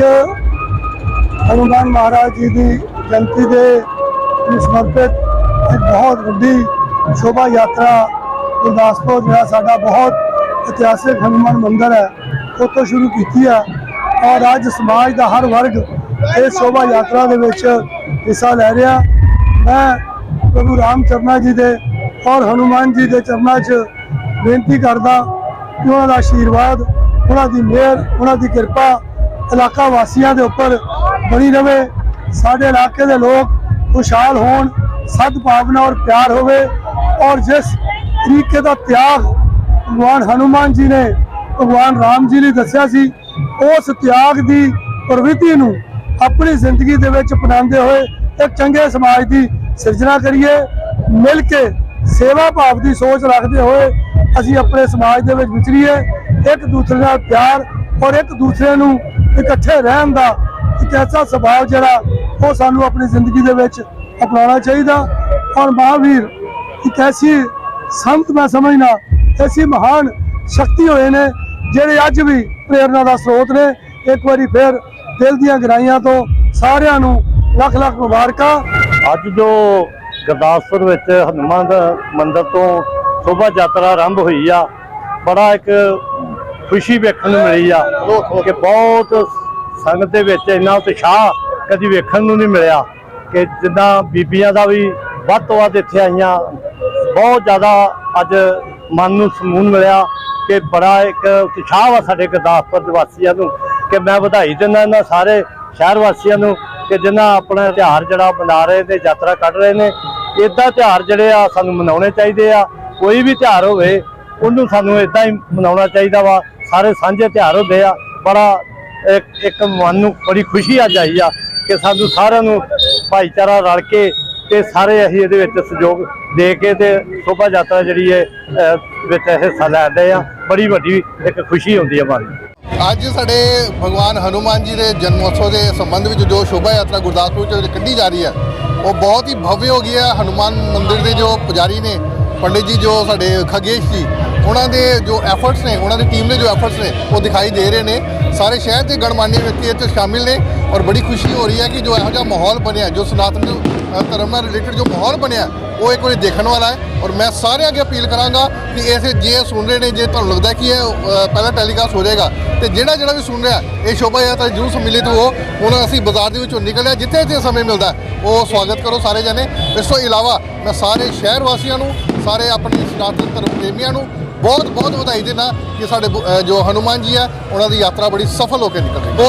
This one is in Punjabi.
ਅੱਜ ਹਨੂਮਾਨ ਮਹਾਰਾਜ ਜੀ ਦੀ ਜਯੰਤੀ ਦੇ ਸਮਰਪਿਤ ਇੱਕ ਬਹੁਤ ਵੱਡੀ ਸ਼ੋਭਾ ਯਾਤਰਾ ਗੁਰਦਾਸਪੁਰ ਜਿਹੜਾ ਸਾਡਾ ਬਹੁਤ ਇਤਿਹਾਸਿਕ ਹਨੂਮਾਨ ਮੰਦਿਰ ਹੈ, ਉੱਥੋਂ ਸ਼ੁਰੂ ਕੀਤੀ ਹੈ। ਔਰ ਅੱਜ ਸਮਾਜ ਦਾ ਹਰ ਵਰਗ ਇਸ ਸ਼ੋਭਾ ਯਾਤਰਾ ਦੇ ਵਿੱਚ ਹਿੱਸਾ ਲੈ ਰਿਹਾ। ਮੈਂ ਪ੍ਰਭੂ ਰਾਮ ਚਰਨਾ ਜੀ ਦੇ ਔਰ ਹਨੂਮਾਨ ਜੀ ਦੇ ਚਰਨਾਂ 'ਚ ਬੇਨਤੀ ਕਰਦਾ ਕਿ ਉਹਨਾਂ ਦਾ ਆਸ਼ੀਰਵਾਦ, ਉਹਨਾਂ ਦੀ ਮਿਹਰ, ਉਹਨਾਂ ਦੀ ਕਿਰਪਾ ਇਲਾਕਾ ਵਾਸੀਆਂ ਦੇ ਉੱਪਰ ਬਣੀ ਰਵੇ, ਸਾਡੇ ਇਲਾਕੇ ਦੇ ਲੋਕ ਖੁਸ਼ਹਾਲ ਹੋਣ, ਸਦਭਾਵਨਾ ਔਰ ਪਿਆਰ ਹੋਵੇ ਔਰ ਜਿਸ ਤਰੀਕੇ ਦਾ ਤਿਆਗ ਭਗਵਾਨ ਹਨੂਮਾਨ ਜੀ ਨੇ ਭਗਵਾਨ ਰਾਮ ਜੀ ਨੇ ਦੱਸਿਆ ਸੀ, ਉਸ ਤਿਆਗ ਦੀ ਪ੍ਰਵਿਰਤੀ ਨੂੰ ਆਪਣੀ ਜ਼ਿੰਦਗੀ ਦੇ ਵਿੱਚ ਅਪਣਾਉਂਦੇ ਹੋਏ ਇੱਕ ਚੰਗੇ ਸਮਾਜ ਦੀ ਸਿਰਜਣਾ ਕਰੀਏ, ਮਿਲ ਕੇ ਸੇਵਾ ਭਾਵ ਦੀ ਸੋਚ ਰੱਖਦੇ ਹੋਏ ਅਸੀਂ ਆਪਣੇ ਸਮਾਜ ਦੇ ਵਿੱਚ ਵਿਚਰੀਏ, ਇੱਕ ਦੂਸਰੇ ਨਾਲ ਪਿਆਰ ਔਰ ਇੱਕ ਦੂਸਰੇ ਨੂੰ ਇਕੱਠੇ ਰਹਿਣ ਦਾ ਇੱਕ ਐਸਾ ਸੁਭਾਅ ਜਿਹੜਾ ਉਹ ਸਾਨੂੰ ਆਪਣੀ ਜ਼ਿੰਦਗੀ ਦੇ ਵਿੱਚ ਅਪਣਾਉਣਾ ਚਾਹੀਦਾ। ਔਰ ਮਹਾਵੀਰ, ਇੱਕ ਐਸੀ ਸੰਤ ਮੈਂ ਸਮਝਣਾ ਐਸੀ ਮਹਾਨ ਸ਼ਕਤੀ ਹੋਏ ਨੇ ਜਿਹੜੇ ਅੱਜ ਵੀ ਪ੍ਰੇਰਣਾ ਦਾ ਸਰੋਤ ਨੇ। ਇੱਕ ਵਾਰੀ ਫਿਰ ਦਿਲ ਦੀਆਂ ਗਹਿਰਾਈਆਂ ਤੋਂ ਸਾਰਿਆਂ ਨੂੰ ਲੱਖ ਲੱਖ ਮੁਬਾਰਕਾਂ। ਅੱਜ ਜੋ ਗੁਰਦਾਸਪੁਰ ਵਿੱਚ ਹਨੂਮਾਨ ਦਾ ਮੰਦਿਰ ਤੋਂ ਸ਼ੋਭਾ ਯਾਤਰਾ ਆਰੰਭ ਹੋਈ ਆ, ਬੜਾ ਇੱਕ ਖੁਸ਼ੀ ਵੇਖਣ ਨੂੰ ਮਿਲੀ ਆ ਕਿ ਬਹੁਤ ਸੰਗਤ ਦੇ ਵਿੱਚ ਇੰਨਾ ਉਤਸ਼ਾਹ ਕਦੀ ਵੇਖਣ ਨੂੰ ਨਹੀਂ ਮਿਲਿਆ ਕਿ ਜਿੱਦਾਂ ਬੀਬੀਆਂ ਦਾ ਵੀ ਵੱਧ ਤੋਂ ਵੱਧ ਇੱਥੇ ਆਈਆਂ। ਬਹੁਤ ਜ਼ਿਆਦਾ ਅੱਜ ਮਨ ਨੂੰ ਸਕੂਨ ਮਿਲਿਆ ਕਿ ਬੜਾ ਇੱਕ ਉਤਸ਼ਾਹ ਵਾ ਸਾਡੇ ਗੁਰਦਾਸਪੁਰ ਦੇ ਵਾਸੀਆਂ ਨੂੰ ਕਿ ਮੈਂ ਵਧਾਈ ਦਿੰਦਾ ਇਹਨਾਂ ਸਾਰੇ ਸ਼ਹਿਰ ਵਾਸੀਆਂ ਨੂੰ ਕਿ ਜਿਨ੍ਹਾਂ ਆਪਣਾ ਤਿਉਹਾਰ ਜਿਹੜਾ ਮਨਾ ਰਹੇ ਨੇ, ਯਾਤਰਾ ਕੱਢ ਰਹੇ ਨੇ। ਇਦਾਂ ਤਿਉਹਾਰ ਜਿਹੜੇ ਆ ਸਾਨੂੰ ਮਨਾਉਣੇ ਚਾਹੀਦੇ ਆ। ਕੋਈ ਵੀ ਤਿਉਹਾਰ ਹੋਵੇ, ਉਹਨੂੰ ਸਾਨੂੰ ਇਦਾਂ ਹੀ ਮਨਾਉਣਾ ਚਾਹੀਦਾ ਵਾ। ਸਾਰੇ ਸਾਂਝੇ ਤਿਉਹਾਰ ਹੁੰਦੇ ਆ। ਬੜਾ ਇੱਕ ਮਨ ਨੂੰ ਬੜੀ ਖੁਸ਼ੀ ਅੱਜ ਆਈ ਆ ਕਿ ਸਾਨੂੰ ਸਾਰਿਆਂ ਨੂੰ ਭਾਈਚਾਰਾ ਰਲ ਕੇ ਤੇ ਸਾਰੇ ਅਸੀਂ ਇਹਦੇ ਵਿੱਚ ਸਹਿਯੋਗ ਦੇ ਕੇ ਤੇ ਸ਼ੋਭਾ ਯਾਤਰਾ ਜਿਹੜੀ ਹੈ ਵਿੱਚ ਹਿੱਸਾ ਲੈਂਦੇ ਆ। ਬੜੀ ਵੱਡੀ ਇੱਕ ਖੁਸ਼ੀ ਹੁੰਦੀ ਆ ਮਨ ਨੂੰ। ਅੱਜ ਸਾਡੇ ਭਗਵਾਨ ਹਨੂਮਾਨ ਜੀ ਦੇ ਜਨਮ ਉਤਸਵ ਦੇ ਸੰਬੰਧ ਵਿੱਚ ਜੋ ਸ਼ੋਭਾ ਯਾਤਰਾ ਗੁਰਦਾਸਪੁਰ ਚ ਕੱਢੀ ਜਾ ਰਹੀ ਹੈ ਉਹ ਬਹੁਤ ਹੀ ਭਵਯ ਹੋ ਗਈ ਹੈ ਹਨੂਮਾਨ ਮੰਦਿਰ ਦੇ ਜੋ ਪੁਜਾਰੀ ਨੇ, ਪੰਡਿਤ ਜੀ ਜੋ ਸਾਡੇ ਖਗੇਸ਼ ਜੀ ਉਹਨਾਂ ਦੇ ਜੋ ਐਫਰਟਸ ਨੇ, ਉਹਨਾਂ ਦੀ ਟੀਮ ਦੇ ਜੋ ਐਫਰਟਸ ਨੇ, ਉਹ ਦਿਖਾਈ ਦੇ ਰਹੇ ਨੇ। ਸਾਰੇ ਸ਼ਹਿਰ ਦੇ ਗਣਮਾਨਿਆ ਵਿਅਕਤੀ ਇਹ 'ਚ ਸ਼ਾਮਿਲ ਨੇ ਔਰ ਬੜੀ ਖੁਸ਼ੀ ਹੋ ਰਹੀ ਹੈ ਕਿ ਜੋ ਇਹੋ ਜਿਹਾ ਮਾਹੌਲ ਬਣਿਆ, ਜੋ ਸਨਾਤਨ ਧਰਮ ਨਾਲ ਰਿਲੇਟਡ ਜੋ ਮਾਹੌਲ ਬਣਿਆ, ਉਹ ਇੱਕ ਵਾਰੀ ਦੇਖਣ ਵਾਲਾ ਹੈ ਔਰ ਮੈਂ ਸਾਰਿਆਂ ਅੱਗੇ ਅਪੀਲ ਕਰਾਂਗਾ ਕਿ ਇਸ ਜੇ ਸੁਣ ਰਹੇ ਨੇ, ਜੇ ਤੁਹਾਨੂੰ ਲੱਗਦਾ ਕਿ ਇਹ ਪਹਿਲਾਂ ਟੈਲੀਕਾਸਟ ਹੋ ਜਾਏਗਾ, ਤੇ ਜਿਹੜਾ ਜਿਹੜਾ ਵੀ ਸੁਣ ਰਿਹਾ, ਇਹ ਸ਼ੋਭਾ ਯਾਤਰਾ ਜਰੂਰ ਸੰਮਿਲਿਤ ਹੋ। ਹੁਣ ਅਸੀਂ ਬਾਜ਼ਾਰ ਦੇ ਵਿੱਚੋਂ ਨਿਕਲਿਆ ਜਿੱਥੇ ਜਿੱਥੇ ਸਮੇਂ ਮਿਲਦਾ ਉਹ ਸਵਾਗਤ ਕਰੋ ਸਾਰੇ ਜਣੇ। ਇਸ ਤੋਂ ਇਲਾਵਾ ਮੈਂ ਸਾਰੇ ਸ਼ਹਿਰ ਵਾਸੀਆਂ ਨੂੰ, ਸਾਰੇ ਆਪਣੇ ਸਨਾਤਨ ਧਰਮ ਪ੍ਰੇਮੀਆਂ ਨੂੰ ਬਹੁਤ ਬਹੁਤ ਵਧਾਈ ਦੇਣਾ ਕਿ ਸਾਡੇ ਜੋ ਹਨੂਮਾਨ ਜੀ ਆ, ਉਹਨਾਂ ਦੀ ਯਾਤਰਾ ਬੜੀ ਸਫਲ ਹੋ ਕੇ ਨਿਕਲ ਰਹੀ ਹੈ। ਬਹੁਤ